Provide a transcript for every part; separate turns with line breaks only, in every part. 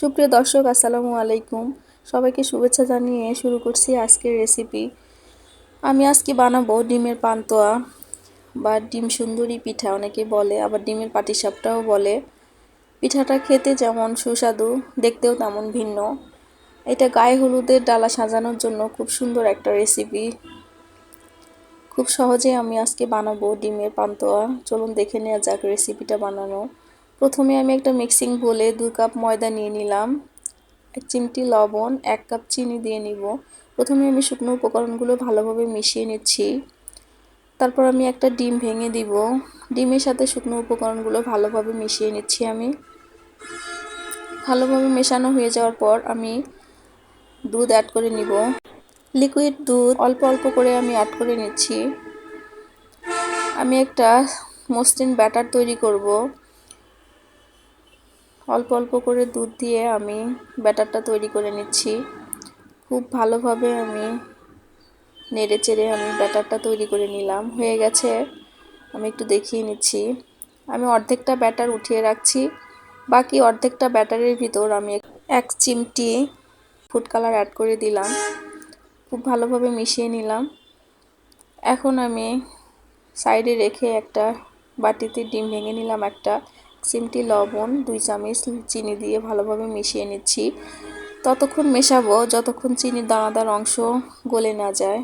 সুপ্রিয় দর্শক, আসসালামু আলাইকুম। সবাইকে শুভেচ্ছা জানিয়ে শুরু করছি আজকের রেসিপি আমি আজকে বানাবো ডিমের পান্তোয়া বা ডিম সুন্দরী পিঠা, অনেকে বলে, আবার ডিমের পাটিসাপটাও বলে। পিঠাটা খেতে যেমন সুস্বাদু, দেখতেও তেমন ভিন্ন। এটা গায়ে হলুদের ডালা সাজানোর জন্য খুব সুন্দর একটা রেসিপি খুব সহজে আমি আজকে বানাবো ডিমের পান্তোয়া। চলুন দেখে নেওয়া যাক রেসিপিটা বানানো। প্রথমে আমি একটা মিক্সিং বলে দু কাপ ময়দা নিয়ে নিলাম, এক চিমটি লবণ, এক কাপ চিনি দিয়ে নিব। প্রথমে আমি শুকনো উপকরণগুলো ভালোভাবে মিশিয়ে নিচ্ছি। তারপর আমি একটা ডিম ভেঙে দিব। ডিমের সাথে শুকনো উপকরণগুলো ভালোভাবে মিশিয়ে নিচ্ছি আমি। ভালোভাবে মেশানো হয়ে যাওয়ার পর আমি দুধ অ্যাড করে নিব। লিকুইড দুধ অল্প অল্প করে আমি অ্যাড করে নিচ্ছি। আমি একটা মসৃণ ব্যাটার তৈরি করব। অল্প অল্প করে দুধ দিয়ে আমি ব্যাটারটা তৈরি করে নিচ্ছি। খুব ভালোভাবে আমি নেড়ে চেড়ে আমি ব্যাটারটা তৈরি করে নিলাম। হয়ে গেছে, আমি একটু দেখিয়ে নিচ্ছি। আমি অর্ধেকটা ব্যাটার উঠিয়ে রাখছি, বাকি অর্ধেকটা ব্যাটারের ভিতর আমি এক চিমটি ফুড কালার অ্যাড করে দিলাম। খুব ভালোভাবে মিশিয়ে নিলাম। এখন আমি সাইডে রেখে একটা বাটিতে ডিম ভেঙে নিলাম একটা। সিমটি, লবণ, দুই চামচ চিনি দিয়ে ভালোভাবে মিশিয়ে নিচ্ছি। ততক্ষণ মেশাবো, যতক্ষণ চিনির দানাদার অংশ গলে না যায়।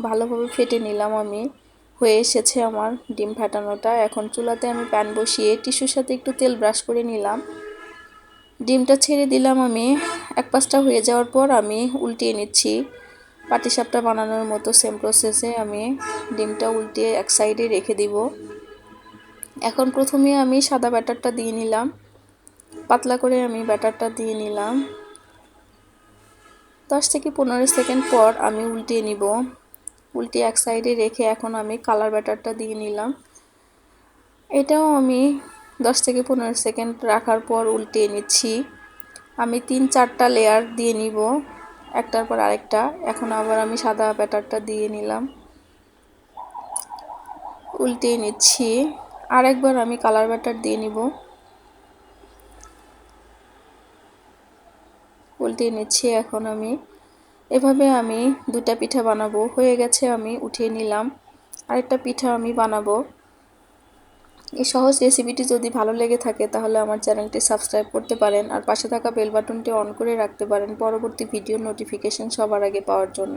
ভালোভাবে ফেটে নিলাম আমি। হয়ে এসেছে আমার ডিম ফাটানোটা। এখন চুলাতে আমি প্যান বসিয়ে টিস্যুর সাথে একটু তেল ব্রাশ করে নিলাম। ডিমটা ছেড়ে দিলাম আমি। এক পাশটা হয়ে যাওয়ার পর আমি উল্টিয়ে নিচ্ছি। পাটিসাপটা বানানোর মতো সেম প্রসেসে আমি ডিমটা উল্টিয়ে এক সাইডে রেখে দিব। এখন প্রথমে আমি সাদা ব্যাটারটা দিয়ে নিলাম। পাতলা করে আমি ব্যাটারটা দিয়ে নিলাম। দশ থেকে পনেরো সেকেন্ড পর আমি উল্টিয়ে নিব। উল্টে এক সাইডে রেখে এখন আমি কালার ব্যাটারটা দিয়ে নিলাম। এটাও আমি দশ থেকে পনেরো সেকেন্ড রাখার পর উল্টিয়ে নিচ্ছি। আমি তিন চারটা লেয়ার দিয়ে নিব। একটার পর আরেকটা। এখন আবার আমি সাদা ব্যাটারটা দিয়ে নিলাম। উল্টিয়ে নিচ্ছি। আরেকবার আমি কালার ব্যাটার দিয়ে নিব। উল্টিয়ে নিচ্ছি এখন আমি। এভাবে আমি দুটা পিঠা বানাবো। হয়ে গেছে আমি উঠিয়ে নিলাম। আরেকটা পিঠা আমি বানাবো। এই সহজ রেসিপিটি যদি ভালো লেগে থাকে তাহলে আমার চ্যানেলটি সাবস্ক্রাইব করতে পারেন আর পাশে থাকা বেল বাটনটি অন করে রাখতে পারেন পরবর্তী ভিডিও নোটিফিকেশন সবার আগে পাওয়ার জন্য।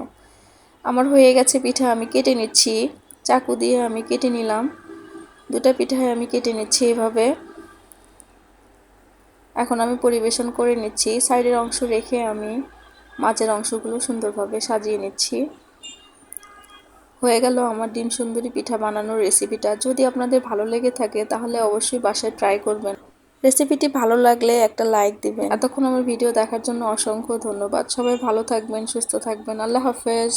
আমার হয়ে গেছে পিঠা, আমি কেটে নিচ্ছি। চাকু দিয়ে আমি কেটে নিলাম। দুটা পিঠায় আমি কেটে নিচ্ছি এভাবে এখন আমি পরিবেশন করে নিচ্ছি। সাইডের অংশ রেখে আমি মাছের অংশগুলো সুন্দরভাবে সাজিয়ে নিচ্ছি। হয়ে গেল আমার ডিম সুন্দরী পিঠা বানানোর রেসিপিটা। যদি আপনাদের ভালো লেগে থাকে তাহলে অবশ্যই বাসায় ট্রাই করবেন। রেসিপিটি ভালো লাগলে একটা লাইক দিবেন। এতক্ষণ আমার ভিডিও দেখার জন্য অসংখ্য ধন্যবাদ। সবাই ভালো থাকবেন, সুস্থ থাকবেন। আল্লাহ হাফেজ।